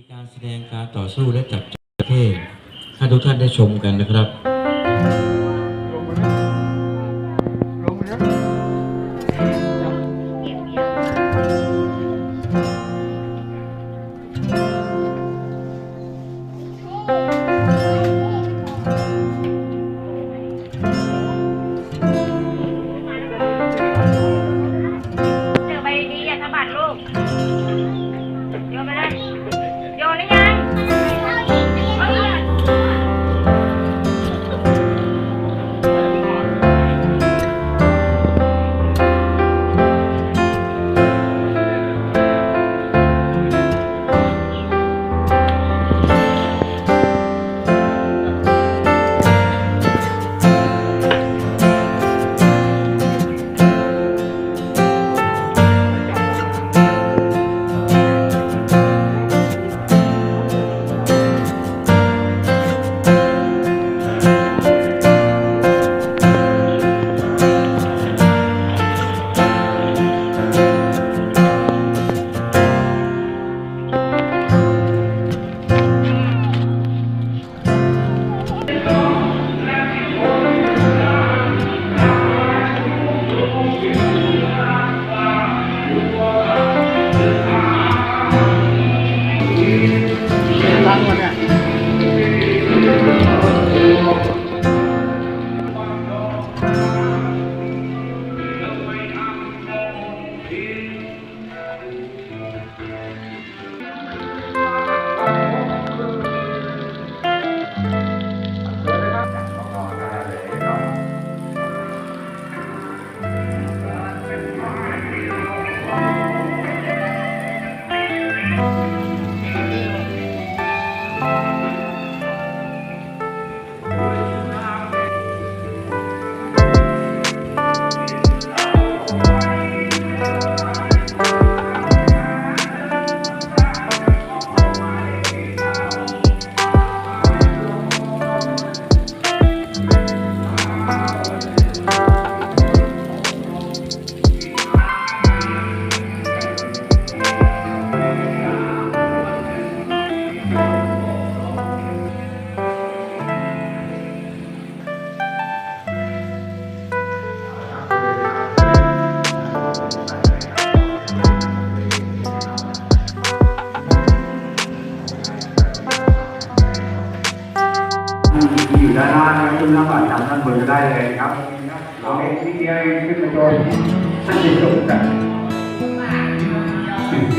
มีการแสดงการต่อสู้และจัดประเทศให้ทุกท่านได้ชมกันนะครับลงมาเลยลงมาเลยเจอใบดีอย่าสะบัดลูกโยนไปเลย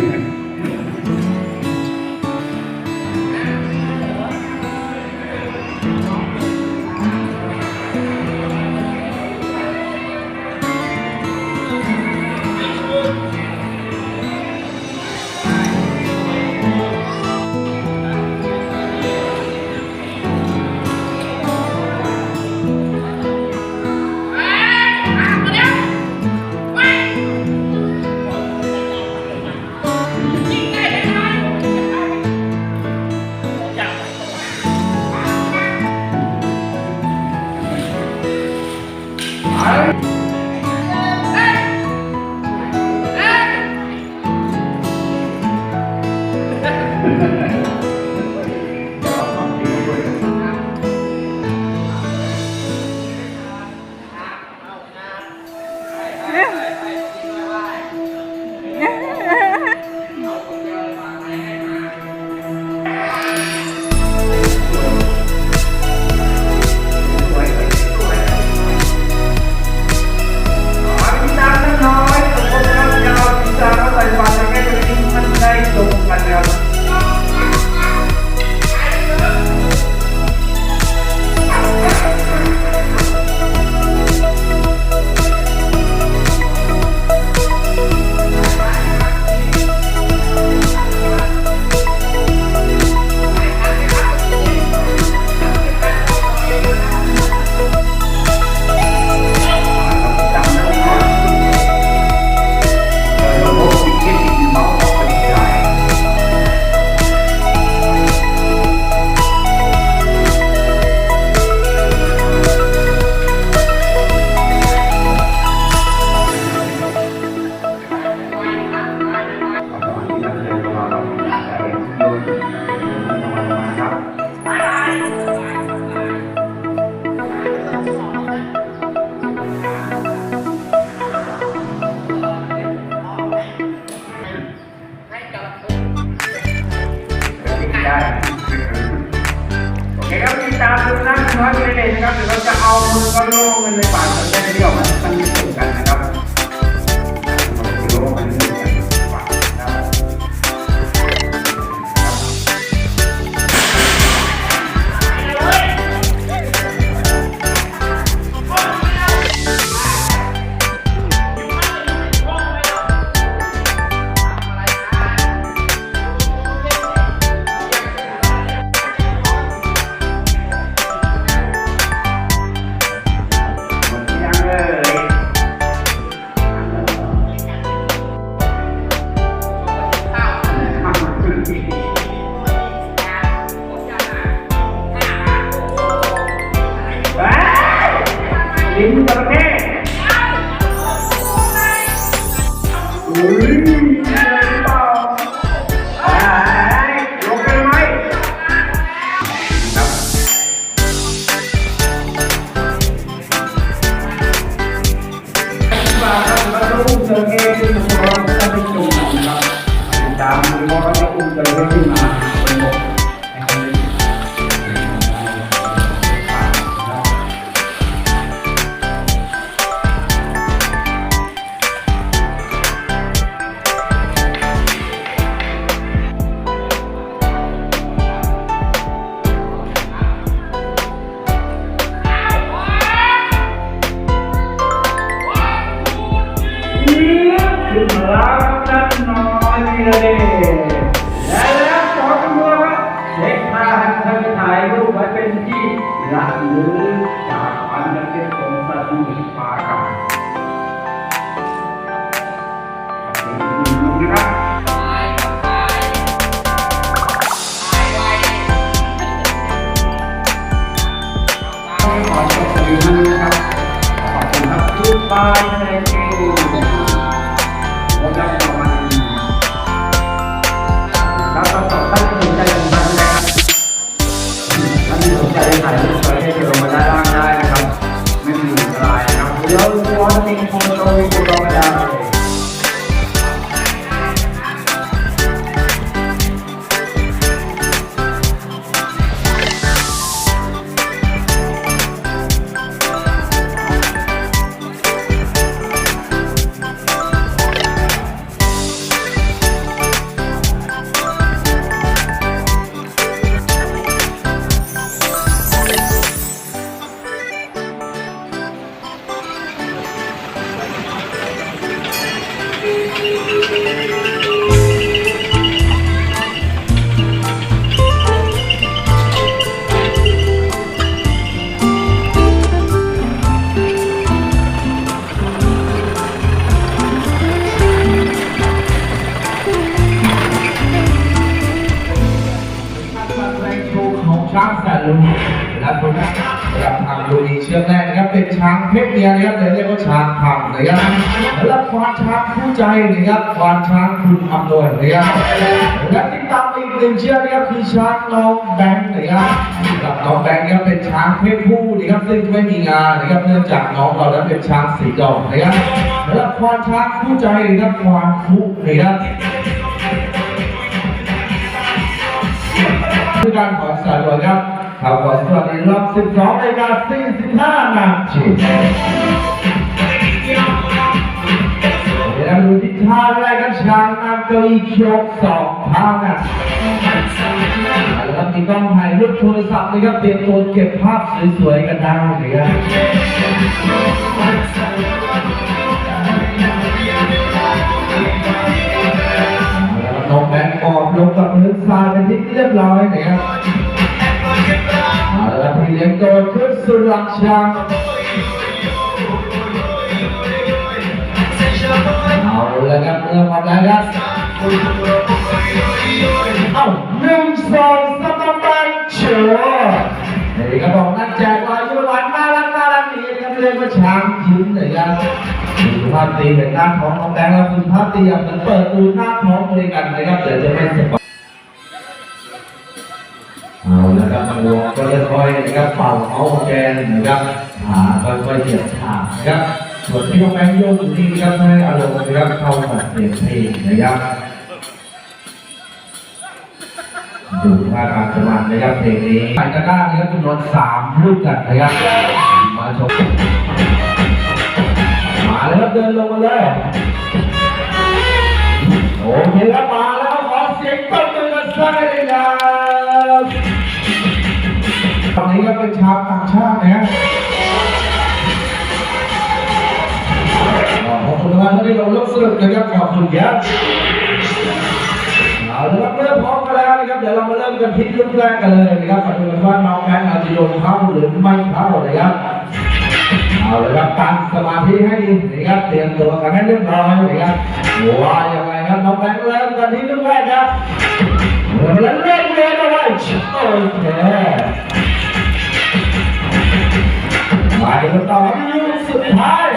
เ Ay. ค นะครับเรียกว่าช้างพังนะครับและควานช้างคู่ใจนะครับควานช้างคุณอำนวยนะครับและติดตามอีกหนึ่งเชือกนะครับคือช้างน้องแบงค์นะครับกับน้องแบงค์นะครับเป็นช้างเพศผู้นะครับซึ่งไม่มีงานะครับเนื่องจากน้องเรานั้นเป็นช้างสีดอกนะครับและควานช้างคู่ใจนะครับควานคุนะครับคือการขอสารครับ ข่าวขอสวัสดีรอบ12นาฬิกา45นาทีเดี๋ยวเราดูทิศทาแรกกันช้างนำเก้าอี้โชกสองทางนะแล้วมีกล้องถ่ายรูปโทรศัพท์นะครับเตรียมตัวเก็บภาพสวยๆกันได้เลยครับแล้วน้องแบงค์ออกลงกับพื้นทรายเป็นที่เรียบร้อยนะครับ เอาละพี่เลี้ยงโดนขึ้นสุดหลักช้างเอาละครับเริ่มมแล้วครับเอาหนึ่งสองสามบันเชิญนี่ก็บอกนักแจกลายยุวันน่ารักน่ารักนี่ครับเรียกว่าช้างยิ้มเลยครับคุณภาพตีเป็นหน้าท้องน้องแดงแล้วคุณภาพตีอย่างเหมือนเปิดดูหน้าท้องด้วยกันนะครับเดี๋ยวจะไม่สบาย เอาละครับมันวงก็จะค่อยนะครับเป่าเอาแกนนะครับขาค่อยๆเหยียบขานะครับส่วนที่น้องแบงโยกอยู่นี่ครับให้อารมณ์นะครับเข้ากับเสียงเพลงนะครับดูท่าทางสมาธินะครับเพลงนี้ไปกันได้นะครับจำนวนสามลูกกันนะครับมาชมมาเลยครับเดินลงมาเลยโอเคครับมาแล้วขอเสียงตบมือกันสักหน่อย ขอบคุณมากที่เราเลือกสรุปนะครับขอบคุณครับเอาละครับเริ่มพร้อมกันแล้วนะครับเดี๋ยวเราเริ่มกันที่ลูกแรกกันเลยนะครับมาดูกันว่าน้องแบงค์อาจจะโยนเข้าหรือไม่เข้านะครับเอาเละครับตั้งสมาธิให้ดีนะครับเตรียมตัวกันให้เรียบร้อยนะครับว่ายังไงครับน้องแบงเริ่มกันที่ลูกแรกครับเริ่มแล้วเริ่มเลยนะเว้ยโอเคไปกันต่อที่สุดท้าย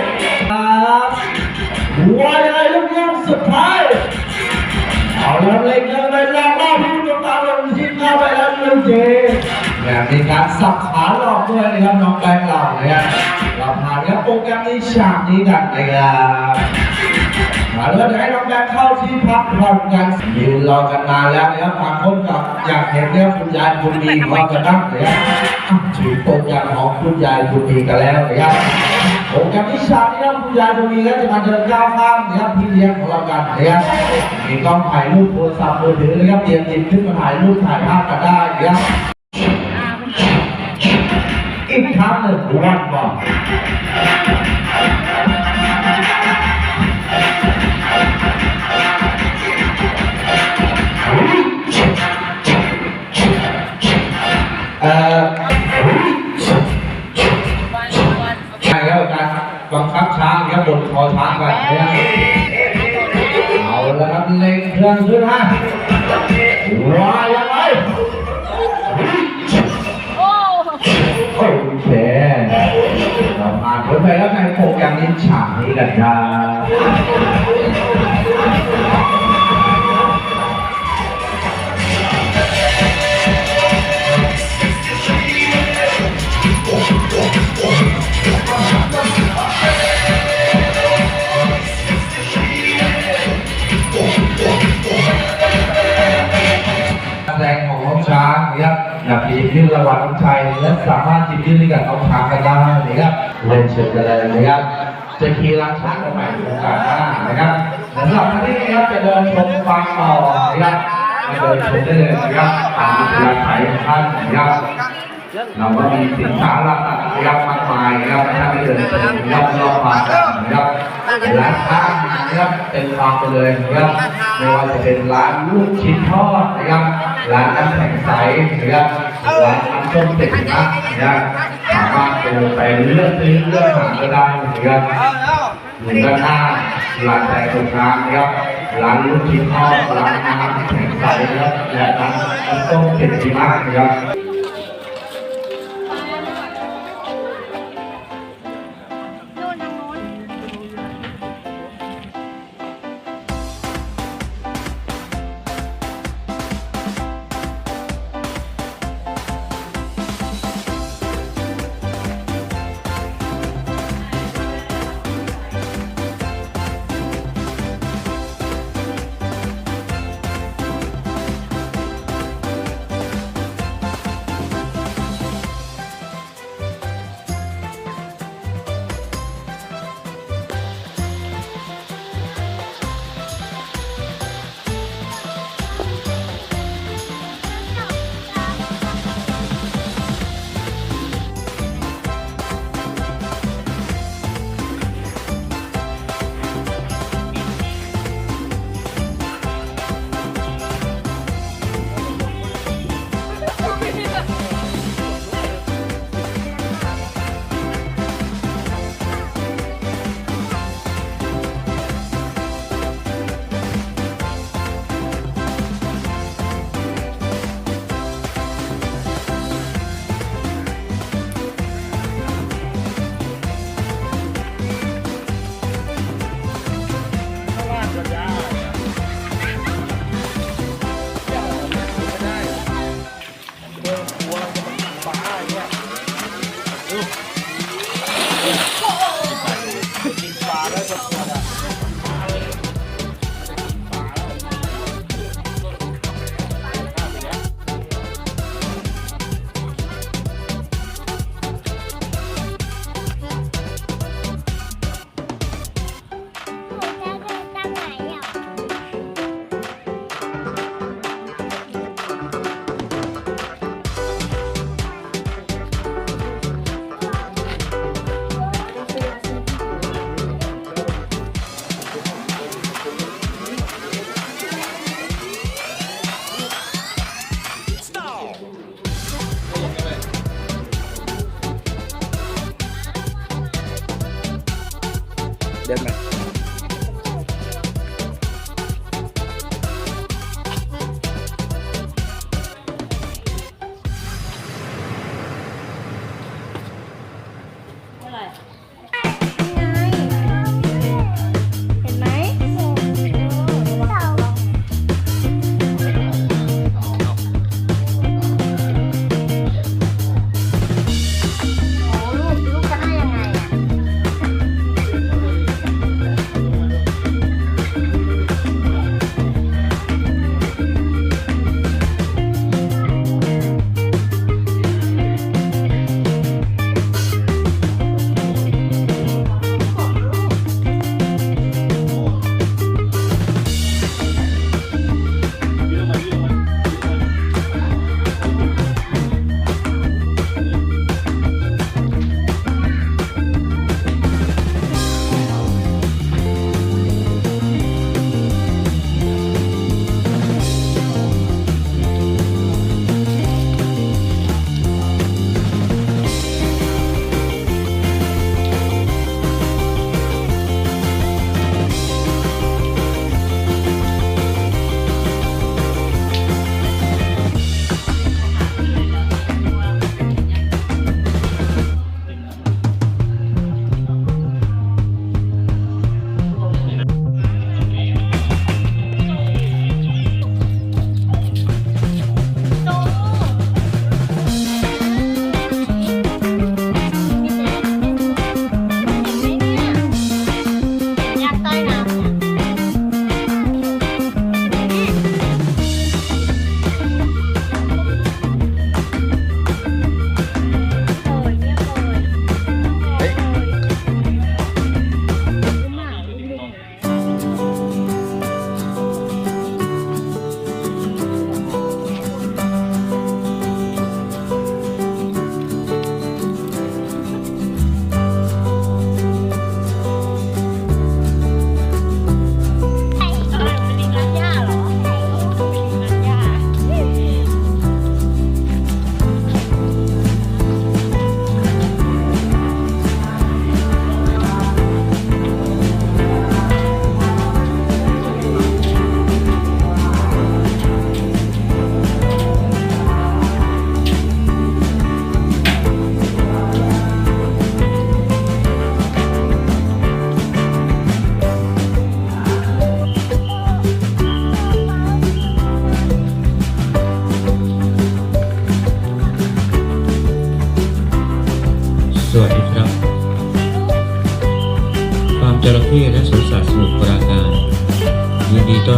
เนี่ยมีการสับขาหลอกด้วยนะครับน้องแบงค์เรานะครับเราผ่านครับโปรแกรมนี้ฉากนี้กันนะครับมาเดี๋ยวให้น้องแบงค์เข้าที่พักผ่อนกันยืนรอกันนานแล้วนะครับบางคนกับอยากเห็นเนี่ยคุณยายคุณมีพร้อกันนั่งนะครับอะถึงโปรแกรมของคุณยายคุณมีกันแล้วนะครับโปรแกรมที่ฉากนี้ครับคุณยายคุณมีก็จะมาเดินก้าวข้ามนะครับพี่เลี้ยงของเรากันนะครับมีกล้องถ่ายรูปโทรศัพท์มือถือนะครับเตรียมหยิบขึ้นมาถ่ายรูปถ่ายภาพกันได้นะครับ วัก่เอ่อใช่ครับการบังคับช้างครับบนคอช้างกันนะครับเอาละครับเล็งเครื่องขึ้นฮะ ครับแรงของน้อช้างนะครับอยากหยิบยื่นระหว่างน้องชายและสามารถหยิบยื่นให้กับน้องช้างกันได้นะครับเล่นเชิญกันเลยนะครับ จะขี่ลังช้างกันใหม่โอกาสหน้านะครับสำหรับท่านี้นะครับจะเดินชมฟังต่อนะครับจะเดินชมได้เลยนะครับตามวิทยาสายของท่านนะครับเราก็มีสินค้าราคานะครับมากมายนะครับท่านไม่เดินชมรอบรอบมานะครับ ร้านค้านะครับเป็นฟาร์มไปเลยนะครับไม่ว่าจะเป็นร้านลูกชิ้นทอดนะครับร้านน้ำแข็งใสนะครับร้านน้ำส้มเด็กนะนะครับสามารถเดินไปเลือกซื้อเลือกหาก็ได้นะครับอยู่ด้านหน้าร้านแต่ตรงกลางนะครับร้านลูกชิ้นทอดร้านน้ำแข็งใสนะครับและร้านน้ำส้มเด็กดีมากนะครับ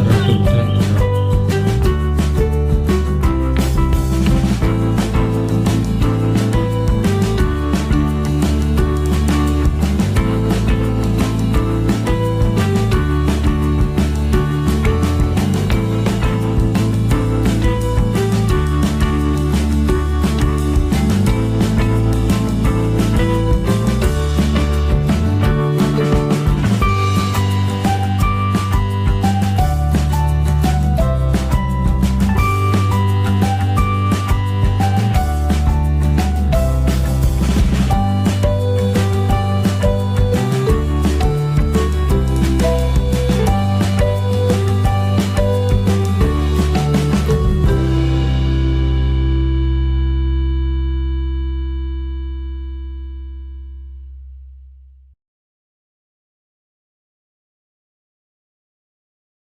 ฟ